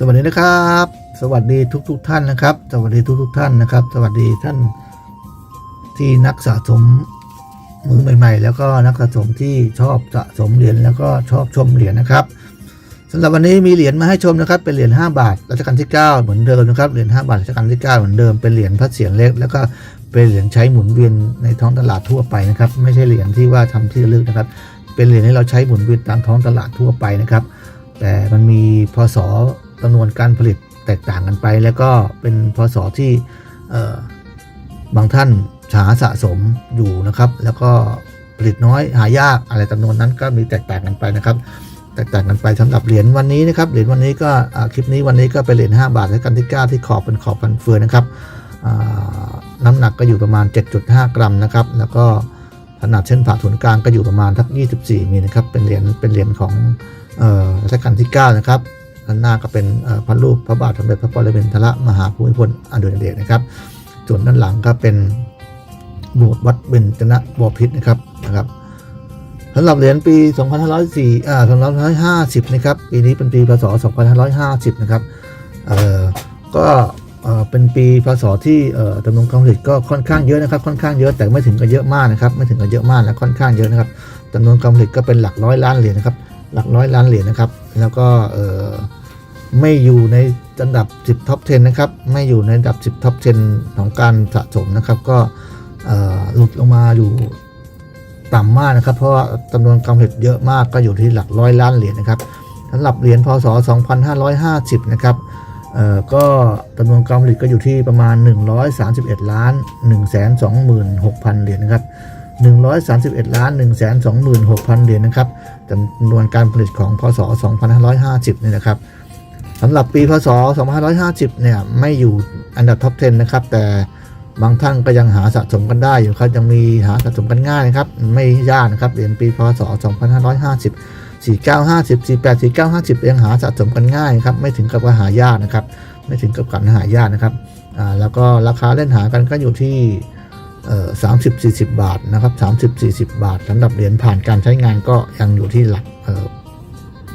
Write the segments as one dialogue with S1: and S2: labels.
S1: สวัสดีนะครับ สวัสดีทุกทุกๆท่านนะครับ สวัสดีทุกทุกๆท่านนะครับ สวัสดีท่านที่นักสะสมมือใหม่ ๆ แล้วก็นักสะสมที่ชอบสะสมเหรียญแล้วก็ชอบชมเหรียญนะครับสำหรับวันนี้มีเหรียญมาให้ชมนะครับ เป็นเหรียญ5บาทรัชกาลที่ 9 เหมือนเดิมนะครับเหรียญ5บาทรัชกาลที่ 9 เหมือนเดิมเป็นเหรียญพระเศียรเล็ก แล้วก็เป็นเหรียญใช้หมุนเวียนในท้องตลาดทั่วไปนะครับ ไม่ใช่เหรียญที่ว่าทำที่ระลึกนะครับ เป็นเหรียญที่เราใช้หมุนเวียนตามท้องตลาดทั่วไปนะครับ แต่มันมีพศ จำนวนการผลิตแตกต่างกันไป แล้วก็เป็นพศที่บางท่านหาสะสมอยู่นะครับ แล้วก็ผลิตน้อยหายากอะไรจำนวนนั้นก็มีแตกต่างกันไปนะครับ แตกต่างกันไปสำหรับเหรียญวันนี้นะครับเหรียญวันนี้ก็คลิปนี้วันนี้ก็เป็นเหรียญ5บาทและกันที่9ที่ขอบเป็นขอบฟันเฟืองนะครับน้ำหนักก็อยู่ประมาณ 7.5 กรัมนะครับ แล้วก็ขนาดเส้นผ่าศูนย์กลางก็อยู่ประมาณทัก24มิลนะครับเป็นเหรียญเป็นเหรียญของรัชกาลที่9นะครับ ด้านหน้าก็เป็นพระรูปพระบาทสมเด็จพระปรมินทรมหาภูมิพลอดุลยเดชนะครับ ส่วนด้านหลังก็เป็นโบสถ์วัดเบญจนะบพิตรนะครับนะครับสำหรับเหรียญปี 2504อ่า2550 นะครับ ปีนี้เป็นปีพศ 2550 นะครับ เอ่อ ก็เอ่อเป็นปีพศที่เอ่อจำนวนการผลิตก็ค่อนข้างเยอะนะครับ ค่อนข้างเยอะ แต่ไม่ถึงกับเยอะมากนะครับ ไม่ถึงกับเยอะมากนะค่อนข้างเยอะนะครับจำนวนการผลิตก็เป็นหลักร้อยล้านเหรียญนะครับ หลักร้อยล้านเหรียญนะครับ แล้วก็เอ่อ ไม่อยู่ในอันดับ 10ท็อป 10 นะครับ ไม่อยู่ในอันดับ 10ท็อป 10 ของการสะสมนะครับ ก็หลุดลงมาอยู่ต่ำมากนะครับ เพราะว่าจำนวนการผลิตเยอะมากก็อยู่ที่หลักร้อยล้านเหรียญนะครับสำหรับเหรียญพศ 2550 นะครับก็จำนวนการผลิตก็อยู่ที่ประมาณ 131 ล้าน 126,000 เหรียญนะครับ 131 ล้าน 126,000 เหรียญนะครับจำนวนการผลิตของพศ 2550 นี่นะครับ สำหรับปีพศ 2550 เนี่ย ไม่อยู่อันดับท็อป 10 นะครับ แต่บางท่านก็ยังหาสะสมกันได้อยู่ครับ ยังมีหาสะสมกันง่ายนะครับ ไม่ยากนะครับเหรียญปีพศ 2550 4950 48 4950 ยังหาสะสมกันง่ายครับ ไม่ถึงกับว่าหายากนะครับ ไม่ถึงกับการหายากนะครับ อ่า แล้วก็ราคาเล่นหากันก็อยู่ที่สามสิบสี่สิบบาทนะครับสามสิบสี่สิบบาทสำหรับเหรียญผ่านการใช้งานก็ยังอยู่ที่หลัก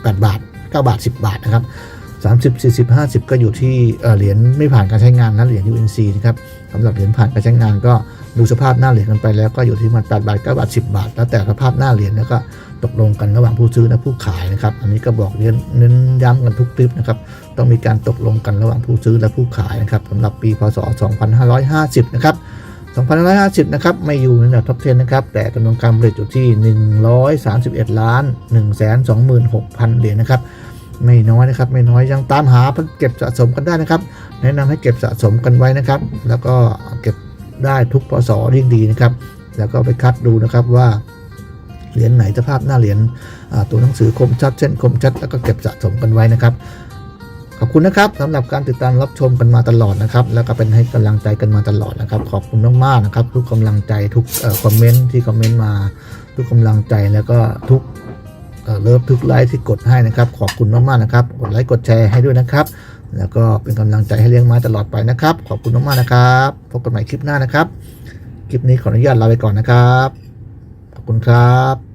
S1: แปดบาทเก้าบาทสิบบาทนะครับ สามสิบสี่สิบห้าสิบก็อยู่ที่เหรียญไม่ผ่านการใช้งานนะเหรียญ UNC นะครับสำหรับเหรียญผ่านการใช้งานก็ดูสภาพหน้าเหรียญกันไปแล้วก็อยู่ที่มันแปดบาทเก้าบาทสิบบาท แล้วแต่สภาพหน้าเหรียญแล้วก็ตกลงกันระหว่างผู้ซื้อและผู้ขายนะครับอันนี้ก็บอกเน้นเน้นย้ำกันทุกคลิปนะครับต้องมีการตกลงกันระหว่างผู้ซื้อและผู้ขายนะครับสำหรับปีพศ 2550 นะครับ2,150 นะครับ ไม่อยู่ในอันดับท็อป10นะครับ แต่จำนวนการผลิตอยู่ที่ 131 ล้าน 126,000 เหรียญนะครับ ไม่น้อยนะครับ ไม่น้อยยังตามหาเก็บสะสมกันได้นะครับ แนะนำให้เก็บสะสมกันไว้นะครับ แล้วก็เก็บได้ทุกพศยิ่งดีนะครับ แล้วก็ไปคัดดูนะครับว่าเหรียญไหนสภาพหน้าเหรียญตัวหนังสือคมชัดเส้นคมชัดแล้วก็เก็บสะสมกันไว้นะครับขอบคุณนะครับสำหรับการติดตามรับชมกันมาตลอดนะครับ แล้วก็เป็นให้กำลังใจกันมาตลอดนะครับ ขอบคุณมากๆนะครับ ทุกกำลังใจทุกคอมเมนต์ที่คอมเมนต์มา ทุกกำลังใจแล้วก็ทุก เลิฟทุกไลค์ที่กดให้นะครับ ขอบคุณมากๆนะครับ กดไลค์กดแชร์ให้ด้วยนะครับ แล้วก็เป็นกำลังใจให้เลี้ยงมาตลอดไปนะครับ ขอบคุณมากๆนะครับ พบกันใหม่คลิปหน้านะครับ คลิปนี้ขออนุญาตลาไปก่อนนะครับ ขอบคุณครับ